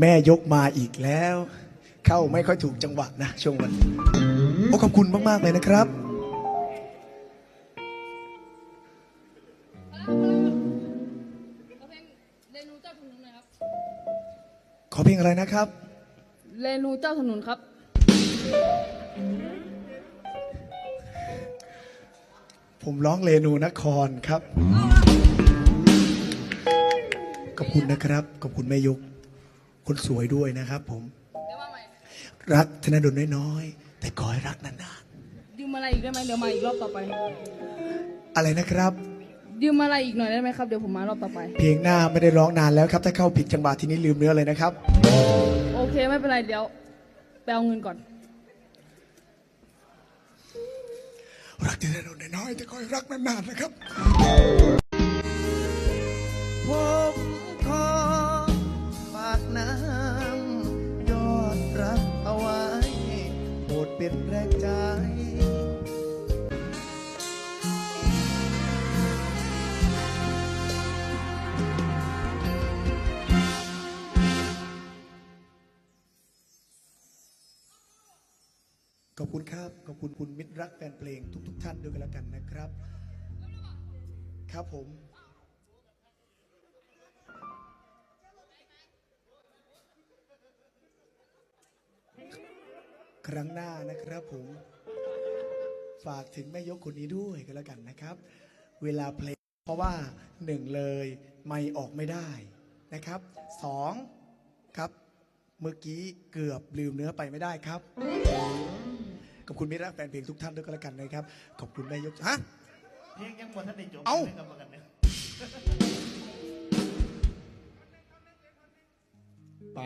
แม่ยกมาอีกแล้ว เข้าไม่ค่อยถูกจังหวะนะ ช่วงวันโอ้ขอบคุณมาก ๆ เลยนะครับเอาเพลงเรนูเจ้าถนนหน่อยครับ ขอเพลงอะไรนะครับ เรนูเจ้าถนนครับ ผมร้องเรนูนครครับ ขอบคุณนะครับ ขอบคุณแม่ยก คนสวยด้วยนะครับผมเดี๋ยวมาใหม่รักธนดลน้อยๆ แต่ขอให้รักนานยืมอะไรอีกได้ไหมเดี๋ยวมาอีกรอบต่อไป ๆ อะไรนะครับ ยืมอะไรอีกหน่อยได้ไหมครับเดี๋ยวผมมารอบต่อไป เพลงหน้าไม่ได้ร้องนานแล้วครับ ถ้าเข้าผิดจังหวะทีนี้ลืมเนื้อเลยนะครับ โอเคไม่เป็นไรเดี๋ยวไปเอาเงินก่อน รักธนดลน้อยๆแต่ขอให้รักนานๆนะครับ โปรดเป็นแรงใจขอบคุณครับ ขอบคุณคุณมิตรรักแฟนเพลงทุกๆท่านด้วยกันแล้วกันนะครับ ครับผม ครั้งหน้านะครับผม ฝากถึงแม่ยกคนนี้ด้วยกันแล้วกันนะครับ เวลาเพลงเพราะว่าหนึ่งเลยไม่ออกไม่ได้นะครับสองครับเมื่อกี้เกือบลืมเนื้อไปไม่ได้ครับขอบคุณมิตรรักแฟนเพลงทุกท่านด้วยกันแล้วกันนะครับ ขอบคุณแม่ยกฮะเพลงยังหมดท่านได้จบเอ้าล่นกันมากันเนี่ยไป